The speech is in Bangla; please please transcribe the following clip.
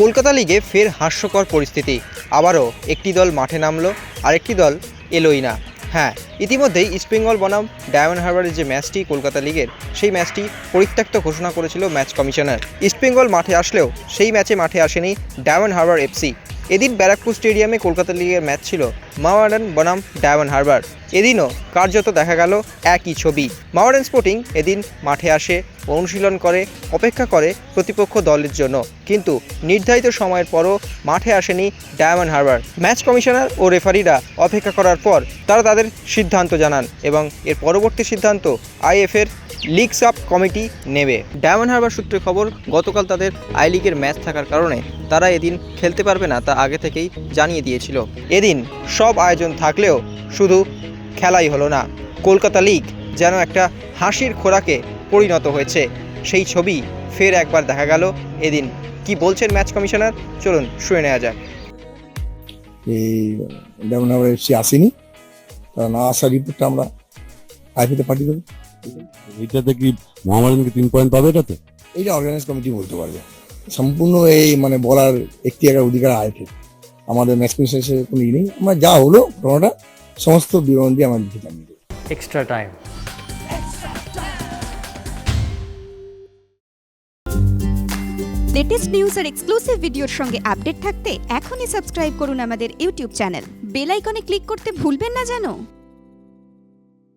কলকাতা লিগে ফের হাস্যকর পরিস্থিতি। আবারও একটি দল মাঠে নামলো আর একটি দল এলোই না। হ্যাঁ ইতিমধ্যেই ইস্টবেঙ্গল বনাম ডায়মন্ড হারবারের যে ম্যাচটি কলকাতা লিগের, সেই ম্যাচটি পরিত্যক্ত ঘোষণা করেছিল ম্যাচ কমিশনার। ইস্টবেঙ্গল মাঠে আসলেও সেই ম্যাচে মাঠে আসেনি ডায়মন্ড হারবার এফসি। এদিন ব্যারাকপুর স্টেডিয়ামে কলকাতা লিগের ম্যাচ ছিল মাওয়াডান বনাম ডায়মন্ড হারবার। এদিনও কার্যত দেখা গেল একই ছবি। মাওয়াডান স্পোর্টিং এদিন মাঠে আসে, অনুশীলন করে, অপেক্ষা করে প্রতিপক্ষ দলের জন্য। কিন্তু নির্ধারিত সময়ের পরও মাঠে আসেনি ডায়মন্ড হারবার। ম্যাচ কমিশনার ও রেফারিরা অপেক্ষা করার পর তারা তাদের সিদ্ধান্ত জানান এবং এর পরবর্তী সিদ্ধান্ত আইএফের লিগস আপ কমিটি নেবে। ডায়মন্ড হারবার সূত্রে খবর, গতকাল তাদের আই লিগের ম্যাচ থাকার কারণে তারা এদিন খেলতে পারবে না তা আগে থেকেই জানিয়ে দিয়েছিল। এদিন সব আয়োজন থাকলেও শুধু খেলাই হলো না। কলকাতা লিগ যেন একটা হাসির খোরাকে পরিণত হয়েছে। সেই ছবি ফের একবার দেখা গেল এদিন। কি বলছেন ম্যাচ কমিশনার চলুন শুনে নেওয়া যাক। এই যেমন আমরা এসছি আসেনি। না আসার রিপোর্টটা আমরা আইপিতে পাঠিয়ে দেবো। এইটাতে কি মহামারান কি তিন পয়েন্ট পাবে এটাতে? এইটা অর্গানাইজ কমিটি বলতে পারবে। সম্পূর্ণ এই মানে বলার একটি একার অধিকার আইপি আমাদের ম্যাচ কমিশনের কোনো ই নেই। আমরা যা হলো ঘটনাটা সমস্ত বিবরণ দিয়ে আমরা লিখে জানিয়ে দেবো। Extra time. লেটেস্ট নিউজ আর এক্সক্লুসিভ ভিডিওর সঙ্গে আপডেট থাকতে এখনই সাবস্ক্রাইব করুন আমাদের ইউটিউব চ্যানেল বেল আইকনে ক্লিক করতে ভুলবেন না জানো?